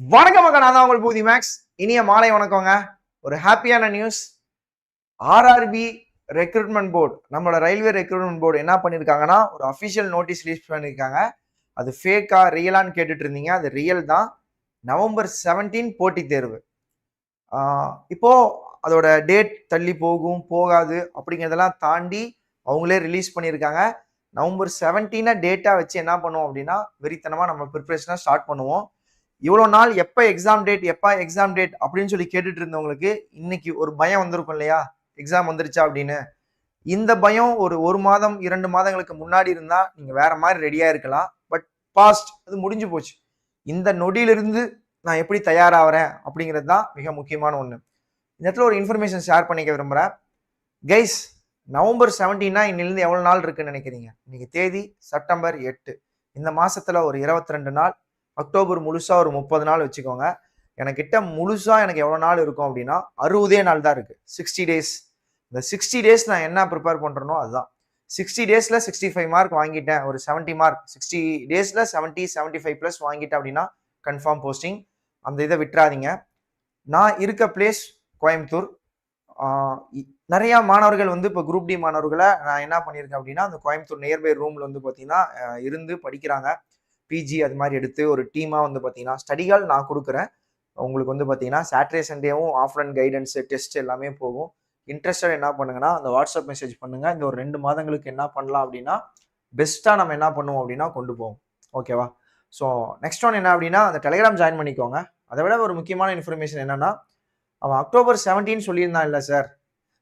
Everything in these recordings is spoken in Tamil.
வணக்கம் மக்கள் நான் தான் உங்கள் பூதி மேக்ஸ் இனிய மாலை வணக்கங்க. ஒரு ஹாப்பியான நியூஸ் ஆர்ஆர்பி ரெக்ரூட்மெண்ட் போர்டு நம்மளோட ரயில்வே ரெக்ரூட்மெண்ட் போர்டு என்ன பண்ணியிருக்காங்கன்னா ஒரு அஃபிஷியல் நோட்டீஸ் ரிலீஸ் பண்ணியிருக்காங்க அது ஃபேக்கா ரியலான்னு கேட்டுட்டு இருந்தீங்க. அது ரியல் தான். நவம்பர் 17 போட்டித் தேர்வு. இப்போ அதோட டேட் தள்ளி போகும் போகாது அப்படிங்கிறதெல்லாம் தாண்டி அவங்களே ரிலீஸ் பண்ணியிருக்காங்க நவம்பர் செவன்டீனை டேட்டாக வச்சு என்ன பண்ணுவோம் அப்படின்னா வெறித்தனமாக நம்ம ப்ரிப்பரேஷனாக ஸ்டார்ட் பண்ணுவோம். இவ்வளோ நாள் எப்போ எக்ஸாம் டேட் எப்போ எக்ஸாம் டேட் அப்படின்னு சொல்லி கேட்டுட்டு இருந்தவங்களுக்கு இன்னைக்கு ஒரு பயம் வந்திருக்கும் இல்லையா? எக்ஸாம் வந்துருச்சா அப்படின்னு. இந்த பயம் ஒரு ஒரு மாதம் இரண்டு மாதங்களுக்கு முன்னாடி இருந்தால் நீங்கள் வேற மாதிரி ரெடியாக இருக்கலாம். பட் பாஸ்ட் அது முடிஞ்சு போச்சு. இந்த நொடியிலிருந்து நான் எப்படி தயாராகிறேன் அப்படிங்கிறது தான் மிக முக்கியமான ஒன்று இந்த இடத்துல ஒரு இன்ஃபர்மேஷன் ஷேர் பண்ணிக்க விரும்புகிறேன் கைஸ் நவம்பர் செவன்டீனா இன்னிலிருந்து எவ்வளோ நாள் இருக்குன்னு நினைக்கிறீங்க? இன்னைக்கு தேதி செப்டம்பர் எட்டு. இந்த மாசத்துல ஒரு இருபத்தி ரெண்டு நாள் அக்டோபர் முழுசாக ஒரு முப்பது நாள் வச்சுக்கோங்க. எனக்கிட்ட முழுசாக எனக்கு எவ்வளோ நாள் இருக்கும் அப்படின்னா அறுபதே நாள் தான் இருக்குது சிக்ஸ்டி டேஸ் இந்த சிக்ஸ்டி டேஸ் நான் என்ன ப்ரிப்பேர் பண்ணுறனோ அதுதான். சிக்ஸ்டி டேஸில் சிக்ஸ்டி ஃபைவ் மார்க் வாங்கிட்டேன். ஒரு செவன்ட்டி மார்க் சிக்ஸ்டி டேஸில் செவன்ட்டி செவன்ட்டி ஃபைவ் ப்ளஸ் வாங்கிட்டேன் அப்படின்னா கன்ஃபார்ம் போஸ்டிங் அந்த இதை விட்டுறாதீங்க. நான் இருக்க பிளேஸ் கோயம்புத்தூர். நிறையா மாணவர்கள் வந்து இப்போ குரூப் டி மாணவர்களை நான் என்ன பண்ணியிருக்கேன் அப்படின்னா அந்த கோயம்புத்தூர் நியர்பை ரூமில் வந்து பார்த்தீங்கன்னா இருந்து படிக்கிறாங்க. பிஜி அது மாதிரி எடுத்து ஒரு டீமாக வந்து பார்த்தீங்கன்னா ஸ்டடிகால் நான் கொடுக்குறேன். உங்களுக்கு வந்து பார்த்தீங்கன்னா சாட்டர்டே சண்டேவும் ஆஃப்லைன் கைடன்ஸ் டெஸ்ட் எல்லாமே போகும். இன்ட்ரெஸ்டட் என்ன பண்ணுங்கன்னா அந்த வாட்ஸ்அப் மெசேஜ் பண்ணுங்கள் இந்த ஒரு ரெண்டு மாதங்களுக்கு என்ன பண்ணலாம் அப்படின்னா பெஸ்ட்டாக நம்ம என்ன பண்ணுவோம் அப்படின்னா கொண்டு போவோம். ஓகேவா ஸோ நெக்ஸ்ட் ஒன் என்ன அப்படின்னா அந்த டெலிகிராம் ஜாயின் பண்ணிக்கோங்க. அதை விட ஒரு முக்கியமான இன்ஃபர்மேஷன் என்னன்னா அவன் அக்டோபர் 17 சொல்லியிருந்தான் இல்லை சார்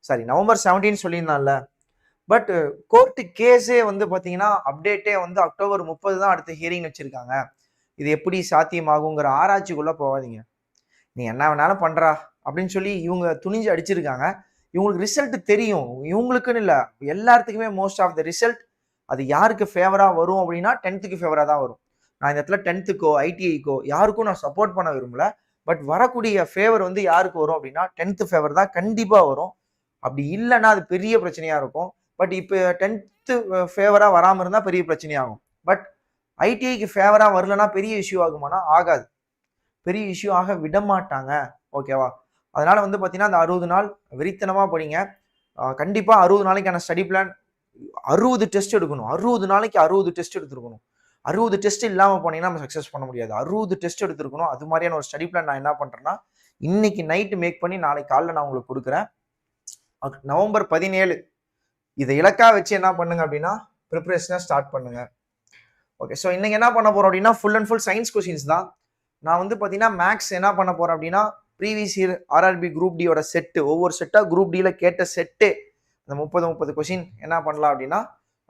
சாரி நவம்பர் 17 சொல்லியிருந்தான்ல பட் கோர்ட்டு கேஸே வந்து பார்த்தீங்கன்னா அப்டேட்டே வந்து அக்டோபர் முப்பது தான் அடுத்த ஹியரிங் வச்சுருக்காங்க. இது எப்படி சாத்தியமாகுங்கிற ஆராய்ச்சிக்குள்ளே போகாதீங்க. நீ என்ன வேணாலும் பண்ணுறா அப்படின்னு சொல்லி இவங்க துணிஞ்சு அடிச்சிருக்காங்க. இவங்களுக்கு ரிசல்ட் தெரியும். இவங்களுக்குன்னு இல்லை. எல்லாத்துக்குமே மோஸ்ட் ஆஃப் த ரிசல்ட் அது யாருக்கு ஃபேவராக வரும் அப்படின்னா டென்த்துக்கு ஃபேவராக தான் வரும். நான் இந்த இடத்துல டென்த்துக்கோ ஐடிஐக்கோ யாருக்கும் நான் சப்போர்ட் பண்ண விரும்பல. பட் வரக்கூடிய ஃபேவர் வந்து யாருக்கு வரும் அப்படின்னா டென்த்து ஃபேவர் தான் கண்டிப்பாக வரும். அப்படி இல்லைன்னா அது பெரிய பிரச்சனையாக இருக்கும். பட் இப்போ டென்த்து ஃபேவராக வராமல் இருந்தால் பெரிய பிரச்சனையாகும். பட் ஐடிஐக்கு ஃபேவராக வரலன்னா பெரிய இஷ்யூ ஆகுமானா? ஆகாது. பெரிய இஷ்யூ ஆக விட மாட்டாங்க. ஓகேவா அதனால் வந்து பார்த்தீங்கன்னா அந்த அறுபது நாள் வெறித்தனமாக படிங்க கண்டிப்பாக அறுபது நாளைக்கான ஸ்டடி பிளான் அறுபது டெஸ்ட் எடுக்கணும். அறுபது நாளைக்கு அறுபது டெஸ்ட் எடுத்துருக்கணும். அறுபது டெஸ்ட் இல்லாமல் போனீங்கன்னா நம்ம சக்ஸஸ் பண்ண முடியாது. அறுபது டெஸ்ட் எடுத்துருக்கணும். அது மாதிரியான ஒரு ஸ்டடி பிளான் நான் என்ன பண்ணுறேன்னா இன்னைக்கு நைட்டு மேக் பண்ணி நாளைக்கு காலைல நான் உங்களுக்கு கொடுக்குறேன். நவம்பர் பதினேழு இதை இலக்காக வச்சு என்ன பண்ணுங்க அப்படின்னா ப்ரிப்பரேஷனை ஸ்டார்ட் பண்ணுங்க. ஓகே ஸோ இன்னைக்கு என்ன பண்ண போறோம் அப்படின்னா full and full science questions தான். நான் வந்து பார்த்தீங்கன்னா மேக்ஸ் என்ன பண்ண போறேன் அப்படின்னா ப்ரீவியஸ் இயர் ஆர்ஆர்பி குரூப் டியோட செட்டு ஒவ்வொரு செட்டாக குரூப் டியில் கேட்ட செட்டு அந்த முப்பது முப்பது கொஷின் என்ன பண்ணலாம் அப்படின்னா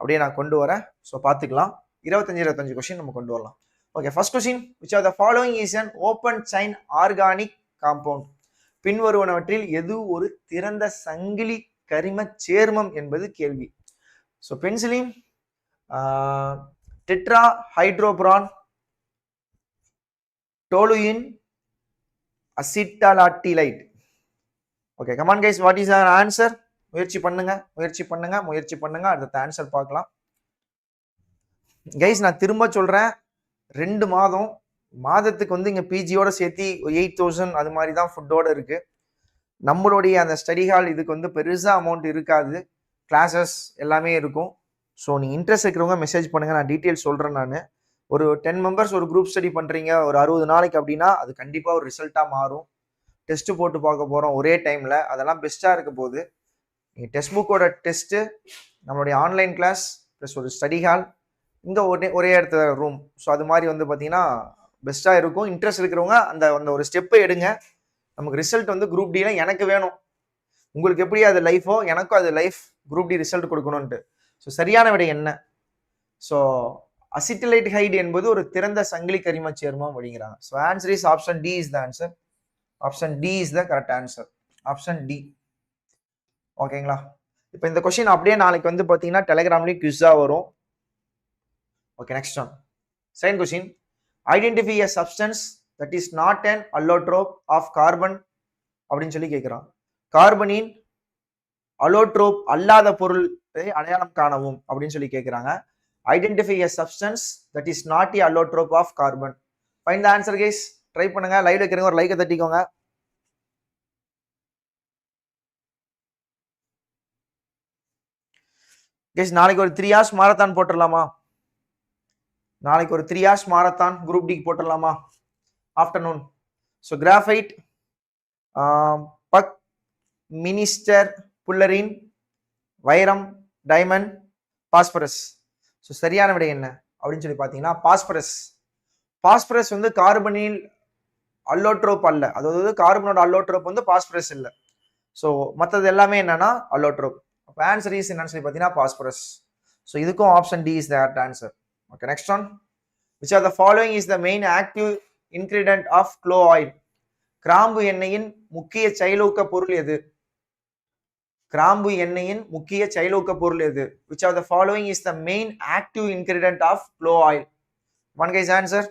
அப்படியே நான் கொண்டு வரேன். ஸோ பார்த்துக்கலாம் இருபத்தஞ்சு இருபத்தஞ்சு கொஷின் நம்ம கொண்டு வரலாம். Okay first question which are the following is an open chain organic compound பின்வருவனவற்றில் எது ஒரு திறந்த சங்கிலி கரிம சேர்மம் என்பது கேள்வி. So benzene tetra hydrofuran toluene acetaldehyde okay come on guys what is our answer முயற்சி பண்ணுங்க முயற்சி பண்ணுங்க முயற்சி பண்ணுங்க. அடுத்த ஆன்சர் பார்க்கலாம். கைஸ் நான் திரும்ப சொல்றேன். ரெண்டு மாதம் மாதத்துக்கு வந்து இங்கே பிஜியோட சேர்த்து எயிட் தௌசண்ட் அது மாதிரி தான் ஃபுட்டோட இருக்குது நம்மளுடைய அந்த ஸ்டடி ஹால் இதுக்கு வந்து பெருசாக அமௌண்ட் இருக்காது. கிளாஸஸ் எல்லாமே இருக்கும். ஸோ நீங்கள் இன்ட்ரெஸ்ட் இருக்கிறவங்க மெசேஜ் பண்ணுங்கள் நான் டீட்டெயில்ஸ் சொல்கிறேன் நான். ஒரு டென் மெம்பர்ஸ் ஒரு குரூப் ஸ்டடி பண்ணுறீங்க ஒரு அறுபது நாளைக்கு அப்படின்னா அது கண்டிப்பாக ஒரு ரிசல்ட்டாக மாறும். டெஸ்ட்டு போட்டு பார்க்க போகிறோம் ஒரே டைமில் அதெல்லாம் பெஸ்ட்டாக இருக்க போகுது. நீங்கள் டெக்ஸ்ட் புக்கோட டெஸ்ட்டு நம்மளுடைய ஆன்லைன் கிளாஸ் ப்ளஸ் ஒரு ஸ்டடி ஹால் இங்கே ஒரே ஒரே இடத்துல ரூம் ஸோ அது மாதிரி வந்து பார்த்தீங்கன்னா பெஸ்ட்டாக இருக்கும். இன்ட்ரெஸ்ட் இருக்கிறவங்க அந்த அந்த ஒரு ஸ்டெப்பை எடுங்க. நமக்கு ரிசல்ட் வந்து குரூப் டினா எனக்கு வேணும். உங்களுக்கு எப்படி அது லைஃபோ எனக்கும் அது லைஃப் குரூப் டி ரிசல்ட் கொடுக்கணும்ன்ட்டு. ஸோ சரியான விடை என்ன? ஸோ அசிட்டிலைட் ஹைட் என்பது ஒரு திறந்த சங்கிலி கரிம சேர்மம் அப்படிங்கிறாங்க. So answer is option D is the answer option D is the correct answer option D ஓகேங்களா இப்போ இந்த கொஷின் அப்படியே நாளைக்கு வந்து பார்த்தீங்கன்னா டெலிகிராம்லேயும் குவிஸாக வரும். Okay next one second question identify a substance that is not an allotrope of carbon அப்படின்னு சொல்லி கேட்குறான். கார்பனின் அலோட்ரோப் அல்லாத பொருளை அடையாளம் காணவும் அப்படின்னு சொல்லி கேட்குறாங்க. Identify a substance that is not a allotrope of carbon find the answer guys. Try பண்ணுங்க. லைவ் வைக்கிறவங்க ஒரு லைக்கை தட்டிக்கோங்க. கேஸ் நாளைக்கு ஒரு த்ரீ ஹார்ஸ் மாரத்தான் போட்டுடலாமா? நாளைக்கு ஒரு த்ரீ ஹார்ஸ் மாரத்தான் குரூப் டிக்கு போட்டுடலாமா? Afternoon. So graphite buckminsterfullerene வைரம் டைமண்ட் பாஸ்பரஸ். ஸோ சரியான விடை என்ன? அப்படின்னு சொல்லி பார்த்தீங்கன்னா பாஸ்பரஸ். பாஸ்பரஸ் வந்து கார்பனில் அல்லோட்ரோப் அல்ல. அதாவது கார்பனோட அல்லோட்ரோப் வந்து பாஸ்பரஸ் இல்லை. ஸோ மற்றது எல்லாமே என்னன்னா அல்லோட்ரோப். அப்போ ஆன்சர் இஸ் என்னன்னு சொல்லி பார்த்தீங்கன்னா பாஸ்பரஸ். ஸோ இதுக்கும் option D is the answer okay next one which are the following is the main active ingredient of clove oil கிராம்பு எண்ணெயின் முக்கிய செயலூக்க பொருள் எது? கிராம்பு எண்ணெயின் முக்கிய செயலூக்க பொருள் எது? Which are the following is the main active ingredient of clove oil one guys answer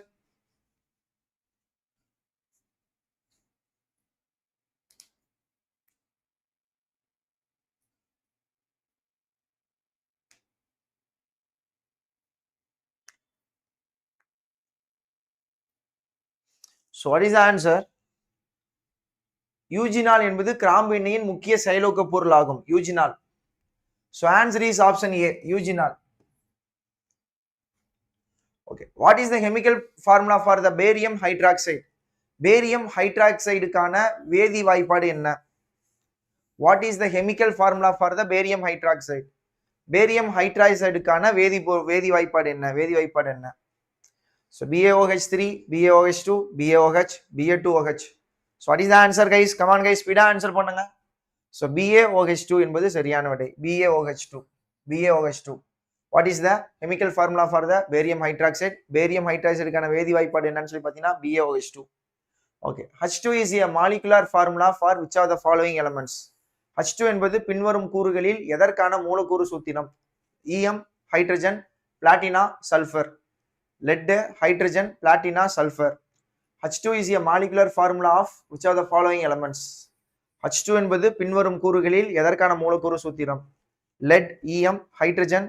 so what is answer eugenol என்பது கிராம்பு எண்ணெயின் முக்கிய செயலோக்க பொருள் ஆகும் eugenol so answer is option A eugenol okay what is the chemical formula for the barium hydroxide barium ஹைட்ராக்சைடுக்கான வேதி வாய்ப்பாடு என்ன? What is the chemical formula for the barium hydroxide barium ஹைட்ராக்சைடுக்கான வேதி வேதி வாய்ப்பாடு என்ன? வேதி வாய்ப்பாடு என்ன? So BAOH three BaOH, two BAOH BA two OH so guys? Come the answer guys answer guys ஸ்பீடாக ஆன்சர் பண்ணுங்க ஸோ பிஏஓஹெச் டூ என்பது சரியான விடை. BAOH two BAOH two what is the chemical formula for the barium hydroxide barium ஹைட்ராக்சைடுக்கான வேதி வாய்ப்பாடு என்னன்னு சொல்லி பார்த்தீங்கன்னா BAOH two okay H a is a for formula for the following the following elements H என்பது பின்வரும் கூறுகளில் எதற்கான மூலக்கூறு சூத்திரம்? EM, hydrogen platinum sulphur lead hydrogen platinum sulphur H two is a molecular formula of which are the following elements H two என்பது பின்வரும் கூறுகளில் எதற்கான மூலக்கூறு சூத்திரம்? Lead EM hydrogen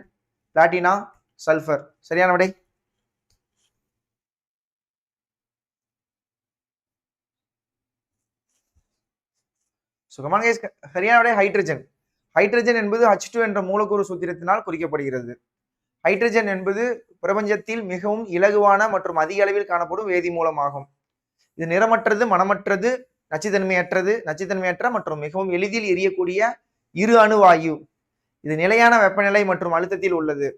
platinum sulphur சரியான விடை? சுகமான கமான் சரியான விடை ஹைட்ரஜன் ஹைட்ரஜன் என்பது ஹச் டூ என்ற மூலக்கூறு சூத்திரத்தினால் குறிக்கப்படுகிறது. ஹைட்ரஜன் என்பது பிரபஞ்சத்தில் மிகவும் இலகுவான மற்றும் அதிக அளவில் காணப்படும் வேதி மூலமாகும். இது நிறமற்றது மனமற்றது நச்சுத்தன்மையற்றது நச்சுத்தன்மையற்ற மற்றும் மிகவும் எளிதில் எரியக்கூடிய இரு அணுவாயு இது நிலையான வெப்பநிலை மற்றும் அழுத்தத்தில் உள்ளது.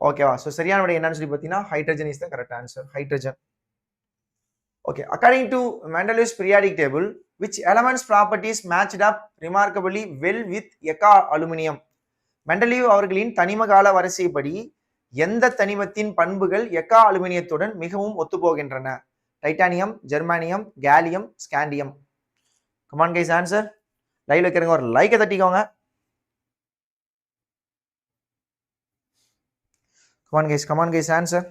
ஓகேவா ஸோ சரியான விட என்னன்னு சொல்லி பார்த்தீங்கன்னா hydrogen is the correct answer hydrogen okay according to Mendeleev's periodic table which elements properties matched up remarkably well with eka aluminium Mendeleev அவர்களின் தனிம கால வரிசைப்படி எந்த தனிமத்தின் பண்புகள் எக்கா அலுமினியத்துடன் மிகவும் ஒத்துப்போகின்றன? Titanium germanium gallium scandium. Come on guys answer live வைக்கிறவங்க ஒரு லைக்கை தட்டிக்கோங்க. Come on guys come on guys answer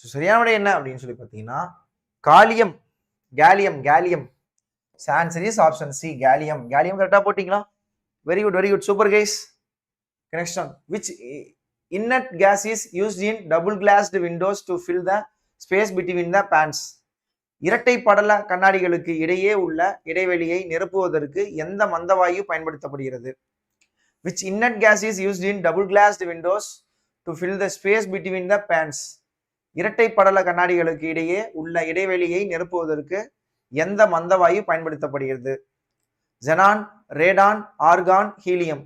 so சரியான விடை என்ன அப்படின்னு சொல்லி பார்த்தீங்கன்னா gallium gallium gallium. So answer is option C gallium. Gallium கரெக்டாக போட்டிங்களா? Very good very good super guys question which inert gas is used in double glazed windows to fill the space between the panes இரட்டை படல கண்ணாடிகளுக்கு இடையே உள்ள இடைவெளியை நிரப்புவதற்கு எந்த மந்தவாயு பயன்படுத்தப்படுகிறது? Which inert gas is used in double glazed windows to fill the space between the panes இரட்டை படல கண்ணாடிகளுக்கு இடையே உள்ள இடைவெளியை நிரப்புவதற்கு எந்த மந்தவாயு பயன்படுத்தப்படுகிறது? Xenon radon argon helium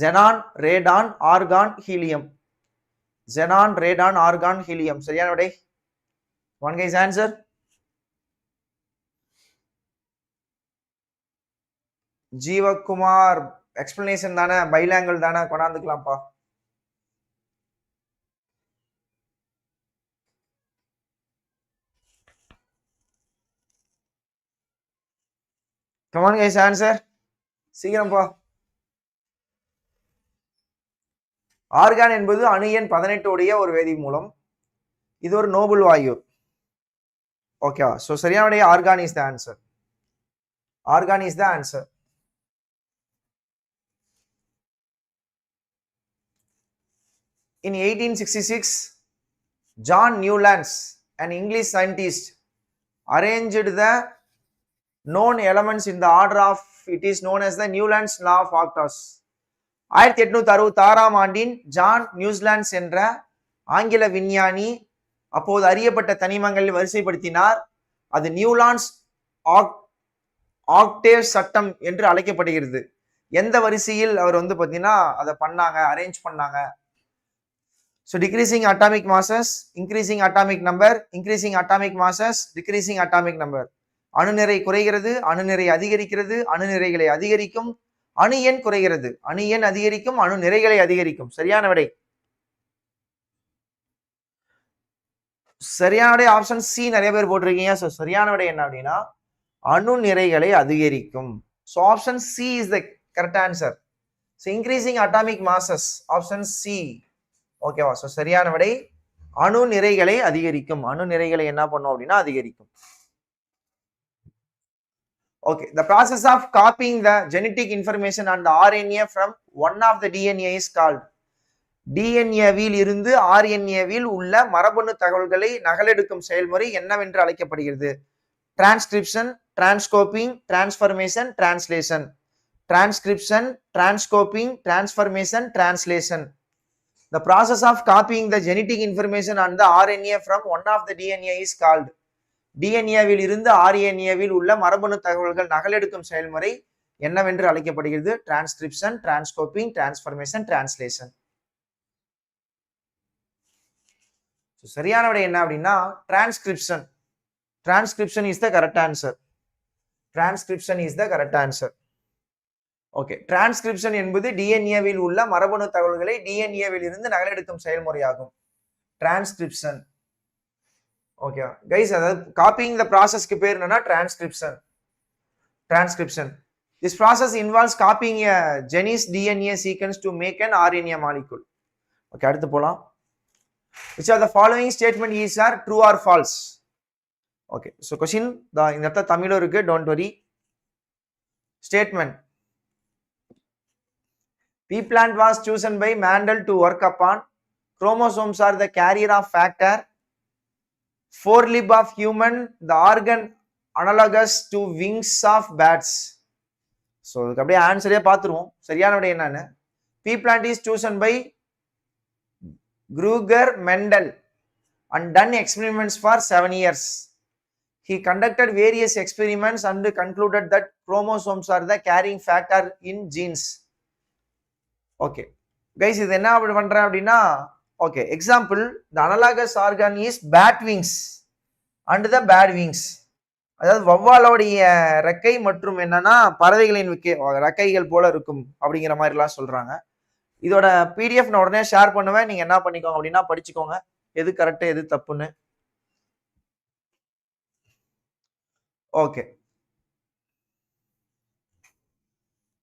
xenon radon argon helium xenon radon argon helium சரியான விடை? One guys answer Jeevakumar. Explanation தானே? பைலாங்கல் தானே? கொண்டாந்துக்கலாம்ப்பா. கமான் கைஸ் ஆன்சர் சீக்கிரம்ப்பா ஆர்கான் என்பது அணு எண் பதினெட்டு உடைய ஒரு வேதி மூலம். இது ஒரு நோபல் வாயு. ஓகேவா ஸோ சரியான argon is the answer argon is the answer In 1866, John Newlands, an English scientist, arranged the known elements in the order of it is known as the Newlands law of octaves ஆயிரத்தி எட்நூத்தி அறுபத்தி ஆறாம் ஆண்டின் ஜான் நியூசிலாண்ட்ஸ் என்ற ஆங்கில விஞ்ஞானி அப்போது அறியப்பட்ட தனிமங்களில் வரிசைப்படுத்தினார் அது நியூலான்ஸ் ஆக் ஆக்டேவ் சட்டம் என்று அழைக்கப்படுகிறது எந்த வரிசையில் அவர் வந்து பார்த்தீங்கன்னா அதை பண்ணாங்க அரேஞ்ச் பண்ணாங்க so decreasing atomic masses increasing atomic number increasing atomic masses decreasing atomic number அணுநிறை குறைகிறது அணுநிறை அதிகரிக்கிறது அணுநிறைகளை அதிகரிக்கும் அணு எண் குறைகிறது. அணு எண் அதிகரிக்கும் அணு நிறைகளை அதிகரிக்கும். சரியான விடை. சரியான விடை ஆப்ஷன் சி நிறைய பேர் போட்டிருக்கீங்க. ஸோ சரியான விடை என்ன அப்படின்னா அணு நிறைகளை அதிகரிக்கும். So option C is the correct answer so increasing atomic masses option C ஓகேவா ஸோ சரியான விடை. அணு நிறைகளை அதிகரிக்கும். அணு நிறைகளை என்ன பண்ணும் அப்படின்னா அதிகரிக்கும். Okay the process of copying the genetic information and RNA from one of the DNA is called டிஎன்ஏவில் இருந்து ஆர்என்ஏவில் உள்ள மரபணு தகவல்களை நகலெடுக்கும் செயல்முறை என்னவென்று அழைக்கப்படுகிறது? Transcription transcopying transformation translation transcription transcopying transformation translation The process of copying the genetic information on the RNA from one of the DNA is called டிஎன்ஏவில் இருந்து ஆர்என்ஏவில் உள்ள மரபணு தகவல்கள் நகலெடுக்கும் செயல்முறை என்னவென்று அழைக்கப்படுகிறது? டிரான்ஸ்கிரிப்ஷன் டிரான்ஸ்கோப்பிங் டிரான்ஸ்ஃபர்மேஷன் டிரான்ஸ்லேஷன் சரியான விட என்ன அப்படின்னா transcription transcription is the correct answer transcription is the correct answer okay transcription என்பது டிஎன்ஏவில் உள்ள மரபணு தகவல்களை டிஎன்ஏவில் இருந்து நகலெடுக்கும் செயல்முறையாகும். டிரான்ஸ்கிரிப்ஷன் ஓகே கைஸ் அதாவது காப்பிங் த ப்ராசஸ்க்கு பேர் என்னன்னா transcription transcription this process involves copying a gene's DNA sequence to make an RNA molecule okay அடுத்து போகலாம் which are the following statement is are true or false okay so question இந்த இடத்துல தமிழும் இருக்கு don't worry statement pea plant was chosen by chosen to work up on chromosomes are the carrier of factor for life of human the organ analogous to wings of bats so அதுக்கு அப்படியே ஆன்சரே பார்த்துருவோம் சரியான விட என்னன்னு pea plant is chosen by Gregor Mendel and done experiments for seven years he conducted various experiments and concluded that chromosomes are the carrying factor in genes okay guys இது என்ன அப்படி பண்ணுறேன் அப்படின்னா okay example the analogous organ is bat wings and the bat wings அதாவது வவ்வாலோடைய ரெக்கை மற்றும் என்னன்னா பறவைகளின் விக்க ரெக்கைகள் போல இருக்கும் அப்படிங்கிற மாதிரிலாம் சொல்றாங்க. இதோட பிடிஎஃப் நான் உடனே ஷேர் பண்ணுவேன். நீங்க என்ன பண்ணிக்கோங்க அப்படின்னா படிச்சுக்கோங்க. எது கரெக்டு எது தப்புன்னு. Okay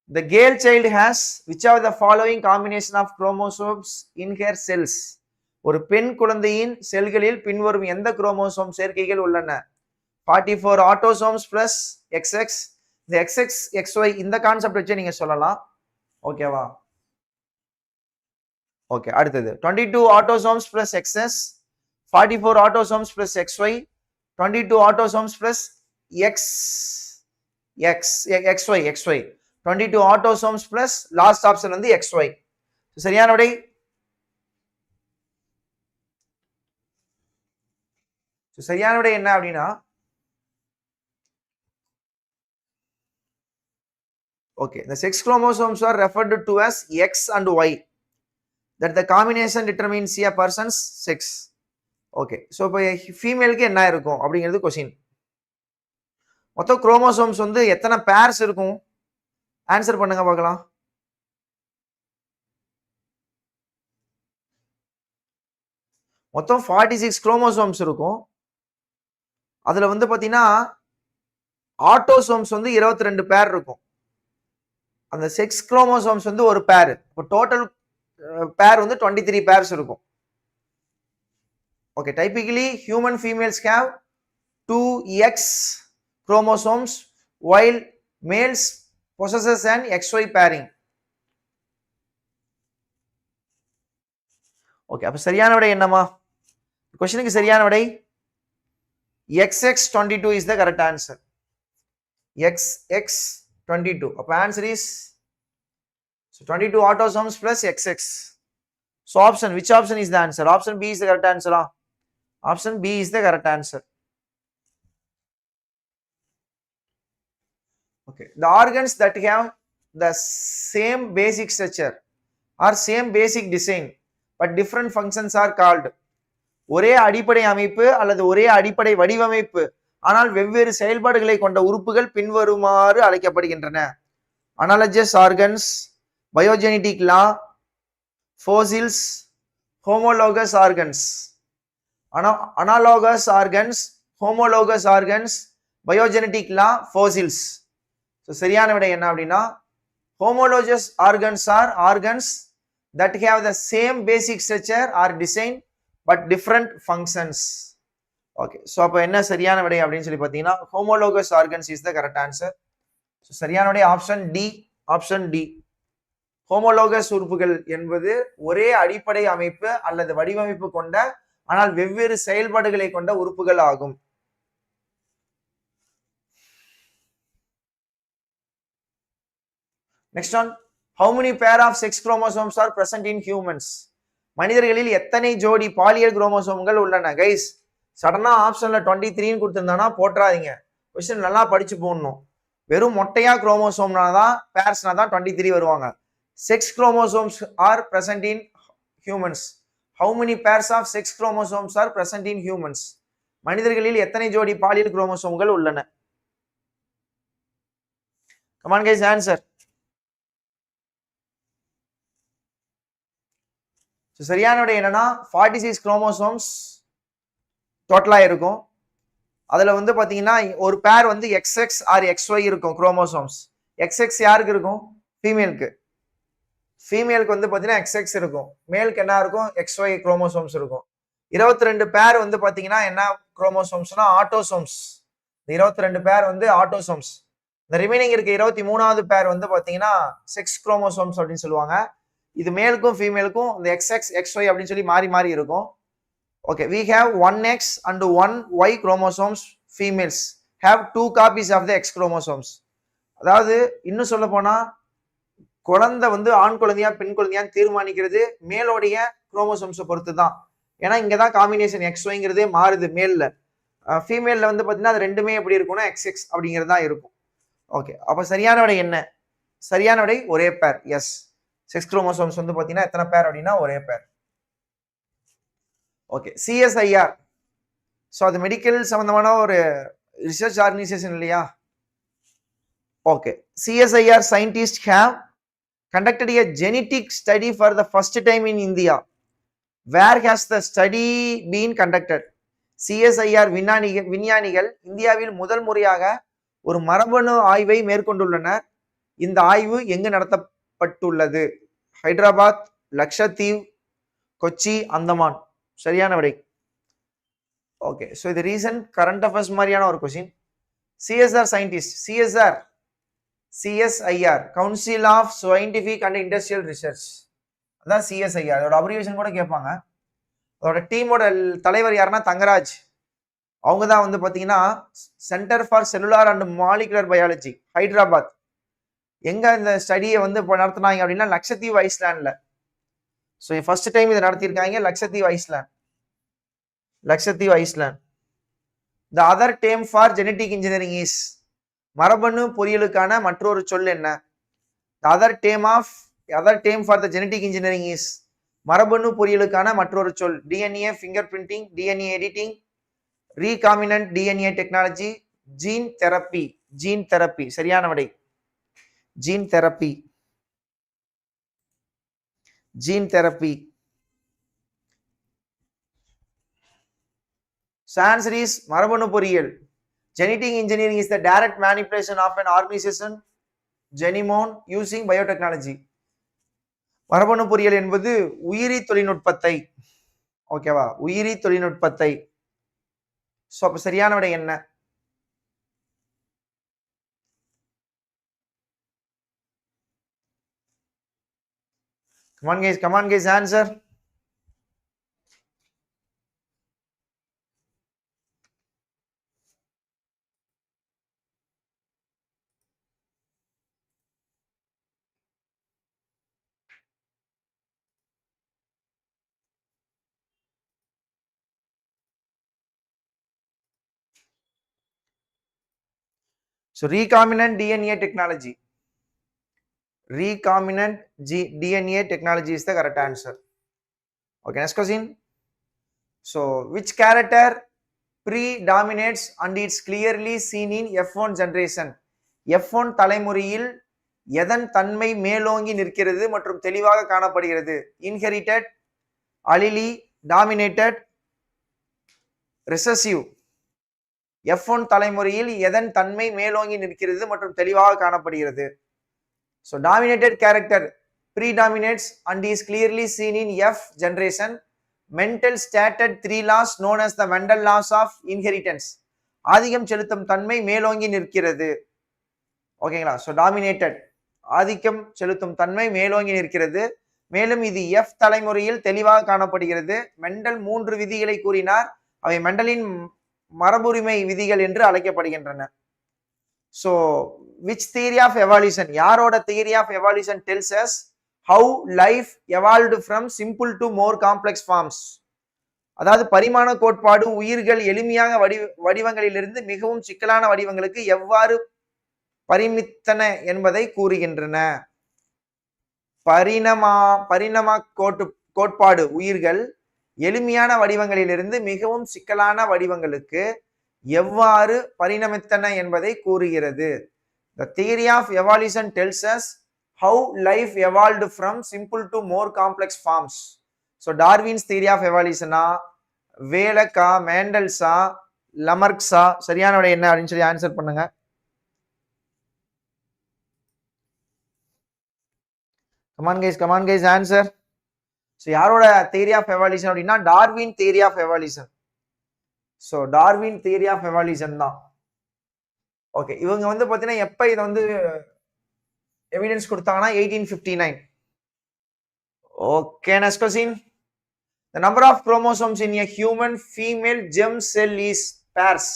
The Gale child has which of the following combination of chromosomes in her cells? ஒரு பெண் குழந்தையின் செல்களில் பின்வரும் எந்த குரோமோசோம் சேர்க்கைகள் உள்ளன? Forty four autosomes plus XX இந்த எக்ஸ்எக்ஸ் எக்ஸ்ஒய் இந்த கான்செப்ட் வச்சு நீங்க சொல்லலாம். ஓகேவா ஓகே அடுத்தது. Twenty two autosomes plus X X forty four autosomes plus X Y twenty two autosomes plus X X X Y X Y twenty two autosomes plus last option வந்து எக்ஸ் ஒய் சரியான விடை. சரியான விடை என்ன அப்படின்னா okay the sex chromosomes are referred to as X and Y that the combination determines a person's sex. Okay so இப்போ ஃபீமேலுக்கு என்ன இருக்கும் அப்படிங்கிறது கொஸ்டின் மொத்தம் குரோமோசோம்ஸ் வந்து எத்தனை பேர்ஸ் இருக்கும்? ஆன்சர் பண்ணுங்க பார்க்கலாம். மொத்தம் ஃபார்ட்டி சிக்ஸ் குரோமோசோம்ஸ் இருக்கும். அதில் வந்து பார்த்தீங்கன்னா ஆட்டோசோம்ஸ் வந்து இருபத்தி ரெண்டு பேர் இருக்கும். அந்த செக்ஸ் குரோமோசோம்ஸ் வந்து ஒரு பேர் இப்போ டோட்டல் பேர் வந்து டுவெண்ட்டி த்ரீ பேர்ஸ் இருக்கும். Okay typically human females have two X chromosomes while males possess and X Y pairing okay அப்போ சரியான விடை என்னம்மா கொஸ்டினுக்கு சரியான விடை X X twenty two is the correct answer X X twenty two அப்போ answer is so twenty two autosomes plus X X so option which option is the answer option B is the correct ஆன்சரா option B is the correct answer okay. The organs that have the same basic structure or same basic design but different functions are called. ஒரே அடிப்படை அமைப்பு அல்லது ஒரே அடிப்படை வடிவமைப்பு. ஆனால் வெவ்வேறு செயல்பாடுகளை கொண்ட உறுப்புகள் பின்வருமாறு அழைக்கப்படுகின்றன. Analogous organs biogenetic law fossils homologous organs analogous organs homologous organs biogenetic law fossils so சரியான விடை என்ன அப்படின்னா homologous organs are organs that have the same basic structure or design but different functions okay so அப்போ என்ன சரியான விடை அப்படின்னு சொல்லி பார்த்தீங்கன்னா homologous organs is the correct answer so சரியான விடை option D option D homologous உறுப்புகள் என்பது ஒரே அடிப்படை அமைப்பு அல்லது வடிவமைப்பு கொண்ட ஆனால் வெவ்வேறு செயல்பாடுகளை கொண்ட உறுப்புகள் ஆகும். Next one how many pair of sex chromosomes are present in humans மனிதர்களில் எத்தனை ஜோடி பாலியல் குரோமோசோம்கள் உள்ளன? கைஸ் சடனாக ஆப்ஷனில் டுவெண்ட்டி த்ரீன்னு கொடுத்துருந்தானா போட்டுறாதீங்க. கொஸ்டின் நல்லா படிச்சு போடணும். வெறும் மொட்டையா குரோமோசோம்னா தான் பேர்ஸ்னா தான் டுவெண்ட்டி த்ரீ வருவாங்க. Sex chromosomes are present in humans how many pairs of sex chromosomes are present in humans மனிதர்களில் எத்தனை ஜோடி பாலியல் குரோமோசோம்கள் உள்ளன? கமான் கைஸ் ஆன்சர் ஸோ சரியான விட என்னன்னா ஃபார்ட்டி சிக்ஸ் குரோமோசோம்ஸ் டோட்டலாக இருக்கும். அதில் வந்து பார்த்தீங்கன்னா ஒரு பேர் வந்து எக்ஸ்எக்ஸ் ஆர் எக்ஸ்ஒய் இருக்கும் குரோமோசோம்ஸ் எக்ஸ்எக்ஸ் யாருக்கு இருக்கும்? ஃபீமேலுக்கு ஃபீமேலுக்கு வந்து பார்த்தீங்கன்னா எக்ஸ்எக்ஸ் இருக்கும். மேலுக்கு என்ன இருக்கும்? எக்ஸ்ஒய் குரோமோசோம்ஸ் இருக்கும். இருபத்தி ரெண்டு பேர் வந்து பார்த்தீங்கன்னா என்ன குரோமோசோம்ஸ்னா ஆட்டோசோம்ஸ் இந்த இருபத்தி ரெண்டு பேர் வந்து ஆட்டோசோம்ஸ் இந்த ரிமைனிங் இருக்க இருபத்தி மூணாவது பேர் வந்து பார்த்தீங்கன்னா செக்ஸ் குரோமோசோம்ஸ் அப்படின்னு சொல்லுவாங்க. இது மேலுக்கும் ஃபீமேலுக்கும் இந்த எக்ஸ் எக்ஸ் எக்ஸ் ஒய் அப்படின்னு சொல்லி மாறி மாறி இருக்கும். Okay we have one X and one Y chromosomes females have two copies of the X chromosomes அதாவது இன்னும் சொல்ல போனால் குழந்தை வந்து ஆண் குழந்தையா பெண் குழந்தையான்னு தீர்மானிக்கிறது மேலோடைய குரோமோசோம்ஸை பொறுத்து தான் ஏன்னா இங்கே தான் காம்பினேஷன் எக்ஸ் ஒய்ங்கிறதே மாறுது மேலில் ஃபீமேலில் வந்து பார்த்தீங்கன்னா அது ரெண்டுமே எப்படி இருக்கும்னா எக்ஸ் எக்ஸ் அப்படிங்கிறது தான் இருக்கும். ஓகே அப்போ சரியான விடை என்ன? சரியான விடை ஒரே பேர் எஸ் செக்ஸ் குரோமோசோம்ஸ் வந்து பார்த்தீங்கன்னா எத்தனை பேர் அப்படின்னா ஒரே பேர் ஓகே சிஎஸ்ஐஆர் ஸோ அது மெடிக்கல் சம்மந்தமான ஒரு ரிசர்ச் ஆர்கனைசேஷன் இல்லையா? Okay CSIR scientist have conducted a genetic study for the first time in India. Where has the study been conducted? CSIR விஞ்ஞானிகள் விஞ்ஞானிகள் இந்தியாவில் முதல் முறையாக ஒரு மரபணு ஆய்வை மேற்கொண்டுள்ளனர். இந்த ஆய்வு எங்கு நடத்தப்பட்டுள்ளது? ஹைதராபாத் லக்ஷத்தீவ் கொச்சி அந்தமான். சரியான விடை. ஓகே ஸோ இது ரீசன்ட் கரண்ட் அஃபேர்ஸ் மாதிரியான ஒரு question CSR scientist CSR CSIR council of scientific and industrial research அதான் சிஎஸ்ஐஆர் அதோட அப்ரிவேஷன் கூட கேட்பாங்க. அதோட டீமோட தலைவர் யாருன்னா தங்கராஜ். அவங்க தான் வந்து பார்த்தீங்கன்னா centre for cellular and molecular biology Hyderabad எங்கே இந்த ஸ்டடியை வந்து இப்போ நடத்துனாங்க அப்படின்னா லக்ஷத்தீவ் ஐஸ்லாண்டில். ஸோ ஃபர்ஸ்ட் டைம் இதை நடத்தியிருக்காங்க Lakshadweep island. Lakshadweep island. The other term for genetic engineering is மரபணு பொறியியலுக்கான மற்றொரு சொல் என்ன? The other term of other term for the genetic engineering is மரபணு பொறியியலுக்கான மற்றொரு சொல். DNA fingerprinting DNA editing recombinant DNA technology gene therapy gene therapy சரியான விடை. ஜீன் தெரப்பி ஜீன் தெரப்பி சான்சரிஸ் மரபணு பொறியியல் Genetic engineering is the direct manipulation of an organization genome using biotechnology. மரபணு பொறியியல் என்பது உயிரி தொழில்நுட்பத்தை ஓகேவா உயிரி தொழில்நுட்பத்தை ஸோ அப்போ சரியான விடை என்ன Come on, guys. Come on, guys. Answer. So recombinant DNA technology. Recombinant G DNA technology is the correct answer. Okay, next question. So which character predominates and it's clearly seen in F1 generation? F1 தலைமுறையில் எதன் தன்மை மேலோங்கி நிற்கிறது மற்றும் தெளிவாக காணப்படுகிறது inherited allele dominated recessive F one தலைமுறையில் எதன் தன்மை மேலோங்கி நிற்கிறது மற்றும் தெளிவாக காணப்படுகிறது so dominated character predominates and is clearly seen in F generation Mendel stated three laws known as the Mendel laws of inheritance ஆதிக்கம் செலுத்தும் தன்மை மேலோங்கி நிற்கிறது. ஓகேங்களா ஸோ டாமினேட்டட் ஆதிக்கம் செலுத்தும் தன்மை மேலோங்கி நிற்கிறது. மேலும் இது எஃப் தலைமுறையில் தெளிவாக காணப்படுகிறது. மெண்டல் மூன்று விதிகளை கூறினார். அவை மெண்டலின் மரபுரிமை விதிகள் என்று அழைக்கப்படுகின்றன. So which theory of evolution யாரோட theory of evolution tells us how life evolved from simple to more complex forms அதாவது பரிமாண கோட்பாடு உயிர்கள் எளிமையாக வடி வடிவங்களிலிருந்து மிகவும் சிக்கலான வடிவங்களுக்கு எவ்வாறு பரிமித்தன என்பதை கூறுகின்றன. பரிணமா பரிணாம கோட்டு கோட்பாடு உயிர்கள் எளிமையான வடிவங்களிலிருந்து மிகவும் சிக்கலான வடிவங்களுக்கு எவ்வாறு பரிணமித்தன என்பதை கூறுகிறது? The theory of evolution tells us how life evolved from simple to more complex forms so Darwin's theory of எவால்யூஷனா வேலக்கா மேண்டல்ஸா லமர்க்ஸா சரியான விட என்ன அப்படின்னு சொல்லி ஆன்சர் பண்ணுங்க. Come on guys come on guys answer so யாரோட தியரி ஆஃப் எவால்யூஷன் அப்படின்னா Darwin theory of evolution so Darwin theory of evolution தான். ஓகே இவங்க வந்து பார்த்தீங்கன்னா எப்போ இதை வந்து எவிடன்ஸ் கொடுத்தாங்கன்னா eighteen fifty nine okay next question the number of chromosomes in a human female germ cell is pairs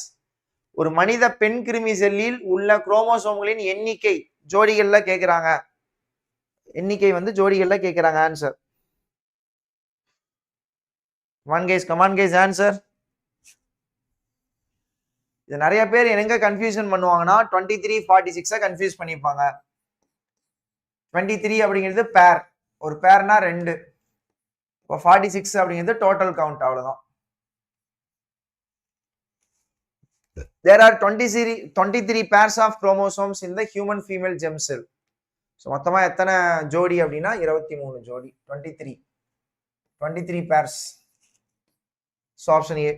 ஒரு மனித பெண் கிருமி செல்லில் உள்ள குரோமோசோம்களின் எண்ணிக்கை ஜோடிகள்ல கேட்குறாங்க எண்ணிக்கை வந்து ஜோடிகள்ல கேட்குறாங்க answer come on guys come on guys answer இது நிறைய பேர் எங்க கன்ஃபியூஷன் பண்ணுவாங்கன்னா டுவெண்ட்டி த்ரீ ஃபார்ட்டி சிக்ஸை கன்ஃபியூஸ் பண்ணிப்பாங்க. டுவெண்ட்டி த்ரீ அப்படிங்கிறது பேர் ஒரு பேர்னா ரெண்டு. இப்போ ஃபார்ட்டி சிக்ஸ் அப்படிங்கிறது டோட்டல் கவுண்ட் அவ்வளோதான் there are twenty three twenty three pairs of chromosomes இந்த human female germ cell so மொத்தமாக எத்தனை ஜோடி அப்படின்னா இருபத்தி மூணு ஜோடி. Twenty three twenty three pairs so option A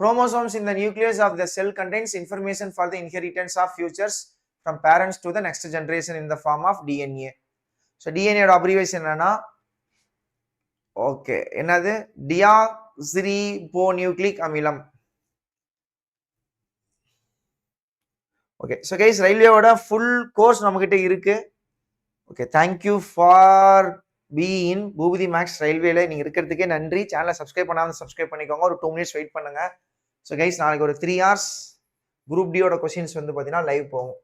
chromosomes in the nucleus of the cell contains information for the inheritance of futures from parents to the next generation in the form of DNA. So DNA ஓட abbreviation என்னன்னா ஓகே என்னது டியாக்சிரிபோநியூக்ளிக் அமிலம் ஓகே ஸோ கைஸ் ரயில்வேவோட ஃபுல் கோர்ஸ் நம்மக்கிட்ட இருக்கு okay thank you for being Boopathi maths ரயில்வேல நீங்க இருக்கிறதுக்கே நன்றி. சேனலை சப்ஸ்கிரைப் பண்ணாமல் சப்ஸ்கிரைப் பண்ணிக்கோங்க. ஒரு டூ மினிட்ஸ் வெயிட் பண்ணுங்க. ஸோ கைஸ் நாளைக்கு ஒரு த்ரீ ஹார்ஸ் குரூப் டியோட கொஷின்ஸ் வந்து பார்த்தீங்கன்னா லைவ் போகும்.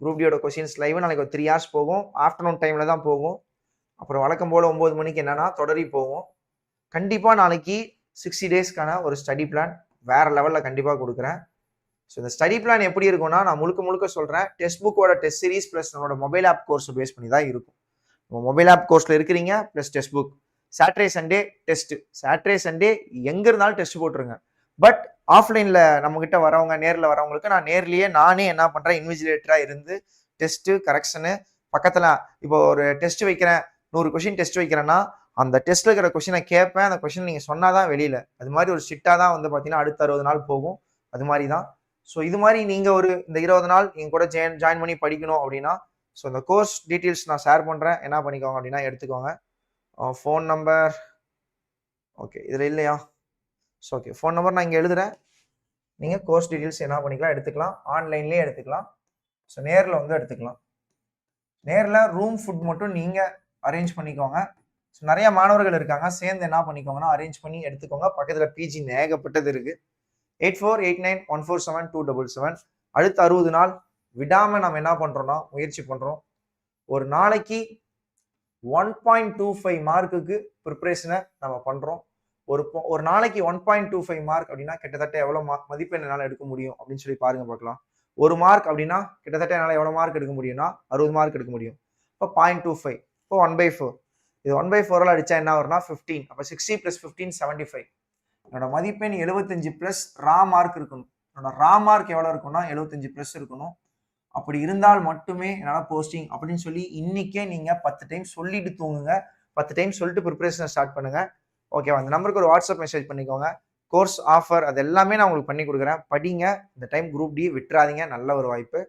குரூப் டியோட கொஷின்ஸ் லைவ் நாளைக்கு ஒரு த்ரீ ஹார்ஸ் போகும். ஆஃப்டர்நூன் டைமில் தான் போகும். அப்புறம் வழக்கம் போல் ஒம்பது மணிக்கு என்னன்னா தொடரி போகும். கண்டிப்பாக நாளைக்கு சிக்ஸ்டி டேஸ்க்கான ஒரு ஸ்டடி பிளான் வேற லெவலில் கண்டிப்பாக கொடுக்குறேன். ஸோ இந்த ஸ்டடி பிளான் எப்படி இருக்கும்னா நான் முழுக்க முழுக்க சொல்கிறேன் டெஸ்ட் புக்கோட டெஸ்ட் சீரிஸ் ப்ளஸ் நம்மளோட மொபைல் ஆப் கோர்ஸை பேஸ் பண்ணி தான் இருக்கும். உங்கள் மொபைல் ஆப் கோர்ஸில் இருக்கிறீங்க plus test book Saturday Sunday test Saturday Sunday எங்கே இருந்தாலும் டெஸ்ட் போட்டுருங்க. பட் ஆஃப்லைனில் நம்மக்கிட்ட வரவங்க நேரில் வரவங்களுக்கு நான் நேர்லேயே நானே என்ன பண்ணுறேன் இன்விஜிலேட்டராக இருந்து டெஸ்ட்டு கரெக்ஷனு பக்கத்தில் இப்போ ஒரு டெஸ்ட் வைக்கிறேன் நூறு கொஷின் டெஸ்ட் வைக்கிறேன்னா அந்த டெஸ்ட்டில் இருக்கிற கொஷினை கேட்பேன் அந்த கொஷின் நீங்கள் சொன்னால் தான் வெளியில். அது மாதிரி ஒரு ஸ்ட்ரிக்டாக தான் வந்து பார்த்தீங்கன்னா அடுத்த அறுபது நாள் போகும். அது மாதிரி தான். ஸோ இது மாதிரி நீங்கள் ஒரு இந்த இருபது நாள் எங்கள் கூட ஜாயின் ஜாயின் பண்ணி படிக்கணும் அப்படின்னா ஸோ இந்த கோர்ஸ் டீட்டெயில்ஸ் நான் ஷேர் பண்ணுறேன் என்ன பண்ணிக்கோங்க அப்படின்னா எடுத்துக்கோங்க. ஃபோன் நம்பர் ஓகே இதில் இல்லையா? ஸோ ஓகே ஃபோன் நம்பர் நான் இங்கே எழுதுகிறேன் நீங்கள் கோர்ஸ் டீட்டெயில்ஸ் என்ன பண்ணிக்கலாம் எடுத்துக்கலாம். ஆன்லைன்லேயே எடுத்துக்கலாம். ஸோ நேரில் வந்து எடுத்துக்கலாம். நேரில் ரூம் ஃபுட் மட்டும் நீங்கள் அரேஞ்ச் பண்ணிக்கோங்க. ஸோ நிறைய மாணவர்கள் இருக்காங்க. சேர்ந்து என்ன பண்ணிக்கோங்கன்னா அரேஞ்ச் பண்ணி எடுத்துக்கோங்க. பக்கத்தில் பிஜி ஏகப்பட்டது இருக்குது eight four eight nine one four seven two double seven அடுத்த அறுபது நாள் விடாமல் நம்ம என்ன பண்ணுறோன்னா முயற்சி பண்ணுறோம் ஒரு நாளைக்கு ஒன் பாயிண்ட் டூ ஃபைவ் மார்க்குக்கு ப்ரிப்ரேஷனை நம்ம பண்ணுறோம் ஒரு ஒரு நாளைக்கு one point two five mark அப்படின்னா கிட்டத்தட்ட எவ்வளோ மார்க் மதிப்பெண் என்னால் எடுக்க முடியும் அப்படின்னு சொல்லி பாருங்க பார்க்கலாம். ஒரு மார்க் அப்படின்னா கிட்டத்தட்ட என்னால் எவ்வளோ மார்க் எடுக்க முடியும்னா அறுபது மார்க் எடுக்க முடியும். இப்போ பாயிண்ட் டூ ஃபைவ் இப்போ ஒன் பை ஃபோர் இது ஒன் பை ஃபோரில் அடித்தா என்ன வரும்னா ஃபிஃப்டீன் அப்போ sixty plus fifteen seventy five என்னோட மதிப்பெண் எழுபத்தஞ்சு ப்ளஸ் ரா மார்க் இருக்கணும். என்னோட ரா மார்க் எவ்வளோ இருக்கும்னா எழுபத்தஞ்சு ப்ளஸ் இருக்கணும். அப்படி இருந்தால் மட்டுமே என்னால் போஸ்டிங் அப்படின்னு சொல்லி இன்னைக்கே நீங்கள் பத்து டைம் சொல்லிட்டு தூங்குங்க. பத்து டைம் சொல்லிட்டு ப்ரிப்பரேஷனை ஸ்டார்ட் பண்ணுங்க. ஓகேவா அந்த நம்பருக்கு ஒரு வாட்ஸ்அப் மெசேஜ் பண்ணிக்கோங்க. கோர்ஸ் ஆஃபர் அது எல்லாமே நான் உங்களுக்கு பண்ணி கொடுக்குறேன். படிங்க. இந்த டைம் குரூப் டி விட்டுறாதீங்க. நல்ல ஒரு வாய்ப்பு.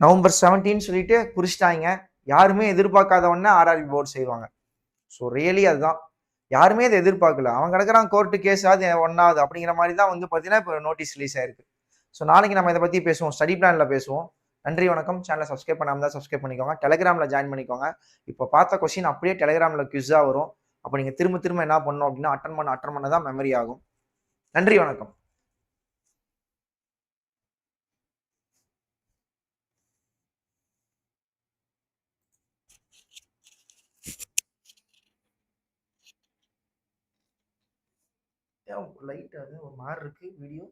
நவம்பர் 17 சொல்லிட்டு குறிச்சிட்டாங்க. யாருமே எதிர்பார்க்காத உடனே ஆர்ஆர்பி போர்டு செய்வாங்க. ஸோ ரியலி அதுதான். யாருமே அதை எதிர்பார்க்கல. அவன் கிடக்குறான் கோர்ட்டு கேஸ் அது ஒன்றாவது அப்படிங்கிற மாதிரி தான் வந்து பார்த்தீங்கன்னா இப்போ நோட்டீஸ் ரிலீஸ் ஆயிருக்கு. ஸோ நாளைக்கு நம்ம இதை பற்றி பேசுவோம். ஸ்டடி பிளானில் பேசுவோம். நன்றி வணக்கம். சேனலை சப்ஸ்கிரைப் பண்ணாமல் தான் சப்ஸ்கிரைப் பண்ணிக்கோங்க. டெலிகிராமில் ஜாயின் பண்ணிக்கோங்க. இப்போ பார்த்த கொஸ்டின் அப்படியே டெலிகிராமில் குவிஸாக வரும். அப்போ நீங்கள் திரும்ப திரும்ப என்ன பண்ணணும் அப்படின்னா அட்டன் பண்ண அட்டன் பண்ண தான் மெமரி ஆகும். நன்றி வணக்கம். லைட் அது ஒரு மாதிரி வீடியோ